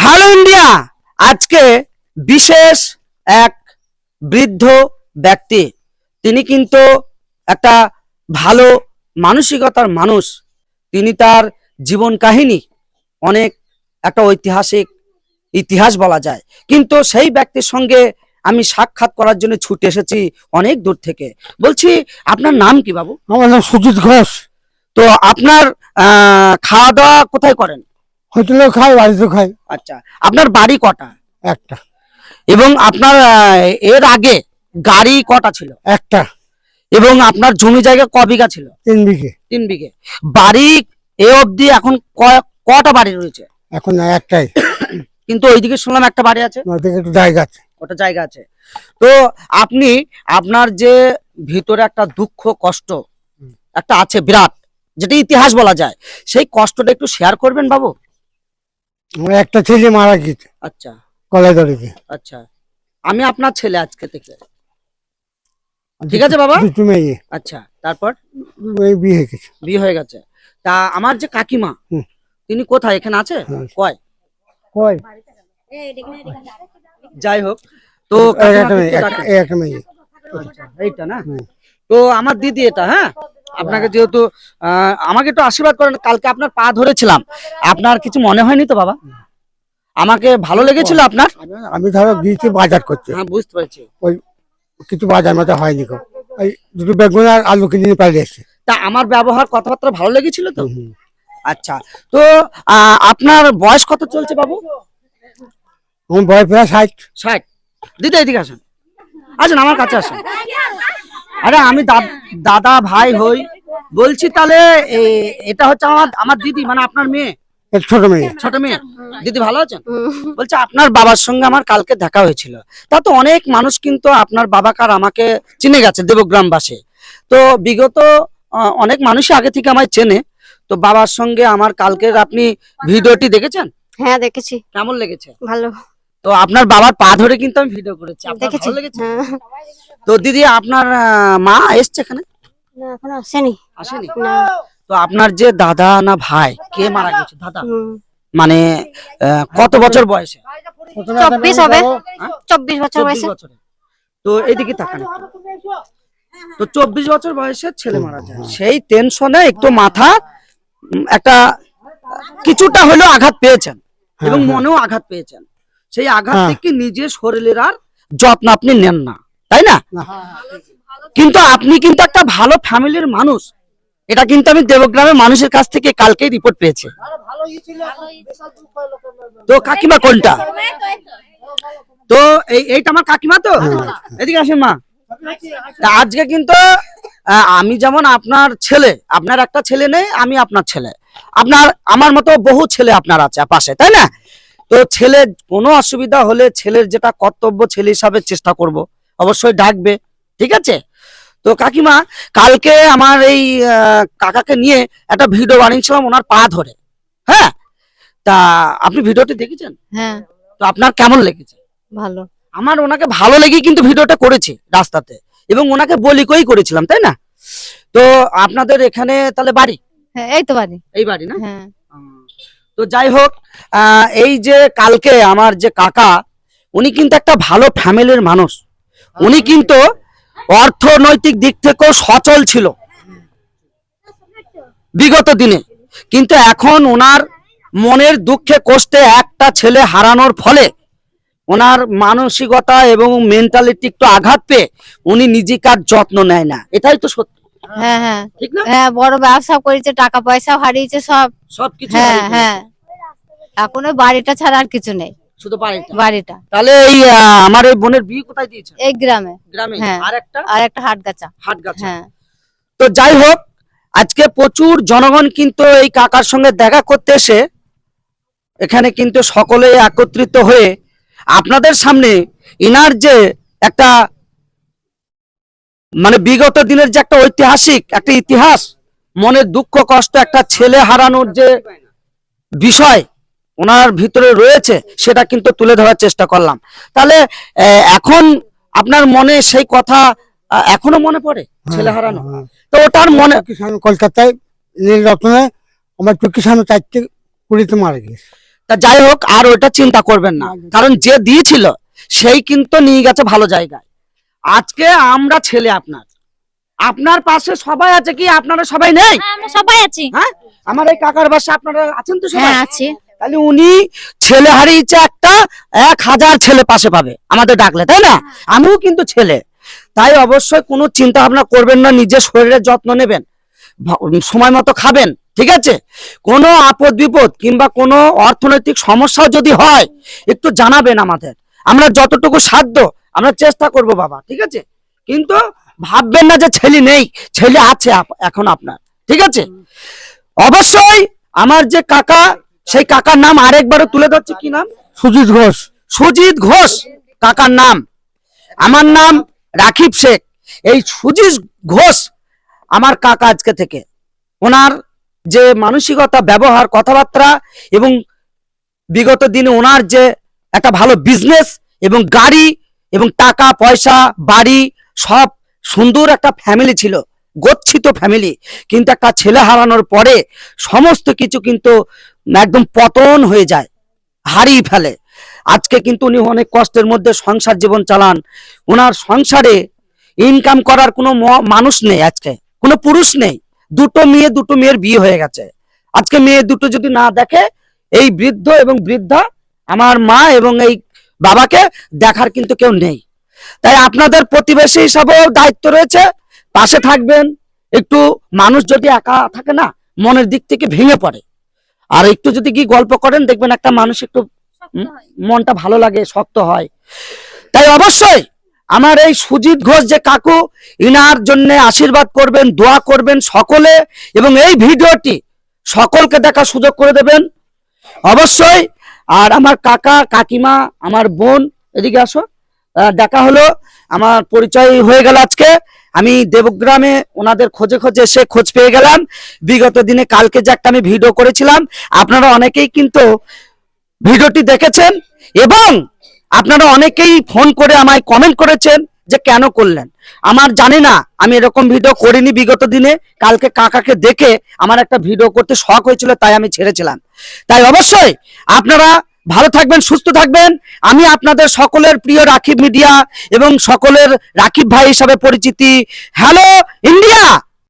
Hello India আজকে বিশেষ এক বৃদ্ধ ব্যক্তি। তিনি কিন্তু একটা ভালো মানসিকতার মানুষ। তিনি তার জীবন কাহিনী অনেক একটা ঐতিহাসিক ইতিহাস বলা যায়। কিন্তু সেই ব্যক্তির সঙ্গে আমি সাক্ষাৎ করার জন্য ছুটে এসেছি অনেক দূর থেকে। বলছি আপনার নাম কি বাবু? আমার নাম সুজিত ঘোষ। তো আপনার খাওয়া দাওয়া কোথায় করেন? হোটেলেও খাই বাড়িতেও খাই। আচ্ছা আপনার বাড়ি কটা? একটা। এবং আপনার এর আগে গাড়ি কটা ছিল? একটা। এবং আপনার জমি জায়গা ক বিঘা ছিল? তিন বিঘে। তিন বিঘে। বাড়ি এ অবধি এখন কটা বাড়ি রয়েছে? এখন একটাই। কিন্তু ওইদিকে শুনলাম একটা বাড়ি আছে। একটু জায়গা আছে। ওটা জায়গা আছে। তো আপনি আপনার যে ভিতরে একটা দুঃখ কষ্ট একটা আছে বিরাট যেটা ইতিহাস বলা যায় সেই কষ্টটা একটু শেয়ার করবেন বাবু? একটা ছেলে মারা গিয়েছে আচ্ছা। কলাই দড়িতে আচ্ছা। আমি আপনার ছেলে আজকে থেকে। ঠিক আছে বাবা? দুটো মেয়ে। আচ্ছা তারপর? বিয়ে হয়ে গেছে। বিয়ে হয়ে গেছে। তা আমার যে কাকিমা। তিনি কোথায়? এখানে আছে? কয়? কয়? যাই হোক তো একটা মেয়ে আচ্ছা, এইটা না? তো আমার দিদি এটা হ্যাঁ? আপনাকে যেহেতু আমাকে একটু আশীর্বাদ করেন কালকে আপনার পা ধরেছিলাম। আপনার কিছু মনে হয়নি তো বাবা? আমাকে ভালো লেগেছিল আপনার? আমি- ধরো গিয়েছি বাজার করতে। হ্যাঁ বুঝতে পেরেছি। কিছু বাজার মতো হয়নি গো। ওই দুটো বেগুন আর আলু কিনে নিয়ে পালিয়ে এসছে। তা আমার ব্যবহার কথাবার্তা ভালো লেগেছিল তো। আচ্ছা তো আপনার বয়স কত চলছে বাবু? আমার বয়স প্রায় ষাট। ষাট। দিদি এদিকে আসেন। আসেন আমার কাছে আসেন। আরে আমি দাদা ভাই হই। বলছি তাহলে এটা হচ্ছে আমার আমার দিদি মানে আপনার মেয়ে। ছোট মেয়ে। ছোট মেয়ে। দিদি ভালো আছেন? বলছে আপনার বাবার সঙ্গে আমার কালকে দেখা হয়েছিল। তা তো অনেক মানুষ কিন্তু আপনার বাবাকার আমাকে চিনে গেছে দেবগ্রামবাসী। তো বিগত অনেক মানুষই আগে থেকে আমায় চেনে। তো বাবার সঙ্গে আমার কালকের আপনি ভিডিওটি দেখেছেন? হ্যাঁ দেখেছি। কেমন লেগেছে? ভালো। তো আপনার বাবার পা ধরে কিন্তু আমি ভিডিও করেছি। আপনার দেখেছি। ভালো লেগেছে? হ্যাঁ। তো দিদি আপনার মা এসছে এখানে? না এখন আসেনি। আসেনি? তো আপনার যে দাদা না ভাই কে মারা গেছে? দাদা? মানে কত বছর বয়সে? চব্বিশ হবে। হ্যাঁ? চব্বিশ বছর বয়সে। বছরে। তো এইদিকে তাকান একটু। তো চব্বিশ বছর বয়সে ছেলে মারা যায়। সেই টেনশনে একটু মাথা একটা কিছুটা হলেও আঘাত পেয়েছেন। এবং হ্যাঁ। মনেও আঘাত পেয়েছেন। সেই আঘাত হ্যাঁ। থেকে নিজের শরীরের আর যত্ন আপনি নেন না তাই না? না। কিন্তু আপনি কিন্তু একটা ভালো ফ্যামিলির মানুষ। এটা কিন্তু আমি দেবগ্রামের মানুষের কাছ থেকে কালকেই রিপোর্ট পেয়েছি। তো কাকিমা কোনটা? তো এই এইটা আমার কাকিমা তো? এদিকে আসেন মা। তা আজকে কিন্তু আহ, আমি যেমন আপনার ছেলে আপনার একটা ছেলে নেই আমি আপনার ছেলে। আপনার আমার মতো বহু ছেলে আপনার আছে পাশে তাই না? তো ছেলে কোনো অসুবিধা হলে ছেলের যেটা কর্তব্য ছেলে হিসাবে চেষ্টা করব। অবশ্যই ডাকবে ঠিক আছে? তো কাকিমা কালকে আমার এই কাকাকে নিয়ে একটা ভিডিও বানিয়েছিলাম ওনার পা ধরে। হ্যাঁ? তা আপনি ভিডিওটি দেখেছেন? হ্যাঁ। তো আপনার কেমন লেগেছে? ভালো। আমার ওনাকে ভালো লেগে কিন্তু ভিডিওটা করেছি রাস্তাতে। এবং ওনাকে বলি কই করেছিলাম তাই না? তো আপনাদের এখানে তাহলে বাড়ি? হ্যাঁ এই তো বাড়ি। এই বাড়ি না? হ্যাঁ। তো যাই হোক এই যে কালকে আমার যে কাকা, উনি কিন্তু একটা ভালো ফ্যামিলির মানুষ। উনি কিন্তু অর্থনৈতিক দিক থেকেও সচল ছিল। বিগত দিনে। কিন্তু এখন ওনার মনের দুঃখে কষ্টে একটা ছেলে হারানোর ফলে ওনার মানসিকতা এবং মেন্টালিটি একটু আঘাত পেয়ে উনি নিজেকার যত্ন নেয় না। এটাই তো সত্য। হ্যাঁ হ্যাঁ। ঠিক না? হ্যাঁ বড় ব্যবসা করেছে টাকা পয়সা হারিয়েছে সব। সবকিছু হ্যাঁ হ্যাঁ। এখন ওই বাড়িটা ছাড়া আর কিছু নেই। শুধু বাড়িটা? বাড়িটা। তাহলে এই আমার এই বোনের বিয়ে কোথায় দিয়েছে? এই গ্রামে। গ্রামে? হ্যাঁ। আর একটা? আর একটা হাট গাছা হ্যাঁ। তো যাই হোক আজকে প্রচুর জনগণ কিন্তু এই কাকার সঙ্গে দেখা করতে এসে এখানে কিন্তু সকলে একত্রিত হয়ে আপনাদের সামনে ইনার যে একটা মানে বিগত দিনের যে একটা ঐতিহাসিক একটা ইতিহাস মনের দুঃখ কষ্ট একটা ছেলে হারানোর যে বিষয় ওনার ভিতরে রয়েছে সেটা কিন্তু তুলে ধরার চেষ্টা করলাম। তাহলে এখন আপনার মনে সেই কথা এখনও মনে পড়ে? ছেলে হারানো? হ্যাঁ। তো ওটার মনে কলকাতায় নীল রত্নে আমার চুক্কি সামনে চারটে কুড়িতে মারা গিয়েছে। তা যাই হোক আর ওইটা চিন্তা করবেন না। কারণ যে দিয়েছিল সেই কিন্তু নিয়ে গেছে ভালো জায়গায়। আজকে আমরা ছেলে আপনার। আপনার পাশে সবাই আছে কি? আপনারা সবাই নেই? হ্যাঁ, আমরা সবাই আছি। হ্যাঁ? আমার এই কাকার বাসা আপনারা আছেন তো সবাই? হ্যাঁ আছে। তাহলে উনি ছেলে হারিয়েছে একটা এক হাজার ছেলে পাশে পাবে। আমাদের ডাকলে তাই না? আমিও কিন্তু ছেলে। তাই অবশ্যই কোনো চিন্তা ভাবনা করবেন না নিজের শরীরের যত্ন নেবেন। সময় মতো খাবেন ঠিক আছে? কোনো আপদ বিপদ কিংবা কোনো অর্থনৈতিক সমস্যাও যদি হয় একটু জানাবেন আমাদের। আমরা যতটুকু সাধ্য আমরা চেষ্টা করব বাবা ঠিক আছে? কিন্তু ভাববেন না যে ছেলে নেই ছেলে আছে এখন আপনার ঠিক আছে? অবশ্যই আমার যে কাকা সেই কাকার নাম আরেকবারও তুলে ধরছে কি নাম? সুজিত ঘোষ। সুজিত ঘোষ কাকার নাম। আমার নাম রাকিব শেখ। এই সুজিত ঘোষ আমার কাকা আজকে থেকে। ওনার যে মানসিকতা ব্যবহার কথাবার্তা এবং বিগত দিনে ওনার যে একটা ভালো বিজনেস এবং গাড়ি এবং টাকা, পয়সা, বাড়ি, সব সুন্দর একটা ফ্যামিলি ছিল, গচ্ছিত ফ্যামিলি কিন্তু একটা ছেলে হারানোর পরে সমস্ত কিছু কিন্তু একদম পতন হয়ে যায়, হারিয়ে ফেলে। আজকে কিন্তু উনি অনেক কষ্টের মধ্যে সংসার জীবন চালান। ওনার সংসারে ইনকাম করার কোনো মানুষ নেই আজকে, কোনো পুরুষ নেই। দুটো মেয়ে, দুটো মেয়ের বিয়ে হয়ে গেছে। আজকে মেয়ে দুটো যদি না দেখে, এই বৃদ্ধ এবং বৃদ্ধা, আমার মা এবং এই বাবাকে দেখার কিন্তু কেউ নেই। তাই আপনাদের প্রতিবেশী হিসাবেও দায়িত্ব রয়েছে পাশে থাকবেন। একটু মানুষ যদি একা থাকে না মনের দিক থেকে ভেঙে পড়ে। আর একটু যদি কি গল্প করেন দেখবেন একটা মানুষ একটু মনটা ভালো লাগে শক্ত হয়। তাই অবশ্যই আমার এই সুজিত ঘোষ যে কাকু ইনার জন্য আশীর্বাদ করবেন দোয়া করবেন সকলে এবং এই ভিডিওটি সকলকে দেখার সুযোগ করে দেবেন। অবশ্যই আর আমার কাকা, কাকিমা, আমার বোন, এদিকে আসো। দেখা হলো। আমার পরিচয় হয়ে গেল আজকে। আমি দেবগ্রামে ওনাদের খোঁজে খোঁজে এসে খোঁজ পেয়ে গেলাম। বিগত দিনে কালকে যে একটা আমি ভিডিও করেছিলাম, আপনারা অনেকেই কিন্তু ভিডিওটি দেখেছেন এবং আপনারা অনেকেই ফোন করে আমায় কমেন্ট করেছেন যে কেন করলেন। আমার জানি না, আমি এরকম ভিডিও করিনি বিগত দিনে। কালকে কাকাকে দেখে আমার একটা ভিডিও করতে শখ হয়েছিল, তাই আমি ছেড়েছিলাম। তাই অবশ্যই আপনারা ভালো থাকবেন, সুস্থ থাকবেন। আমি আপনাদের সকলের প্রিয় রাকিব মিডিয়া এবং সকলের রাকিব ভাই হিসাবে পরিচিতি। Hello, India!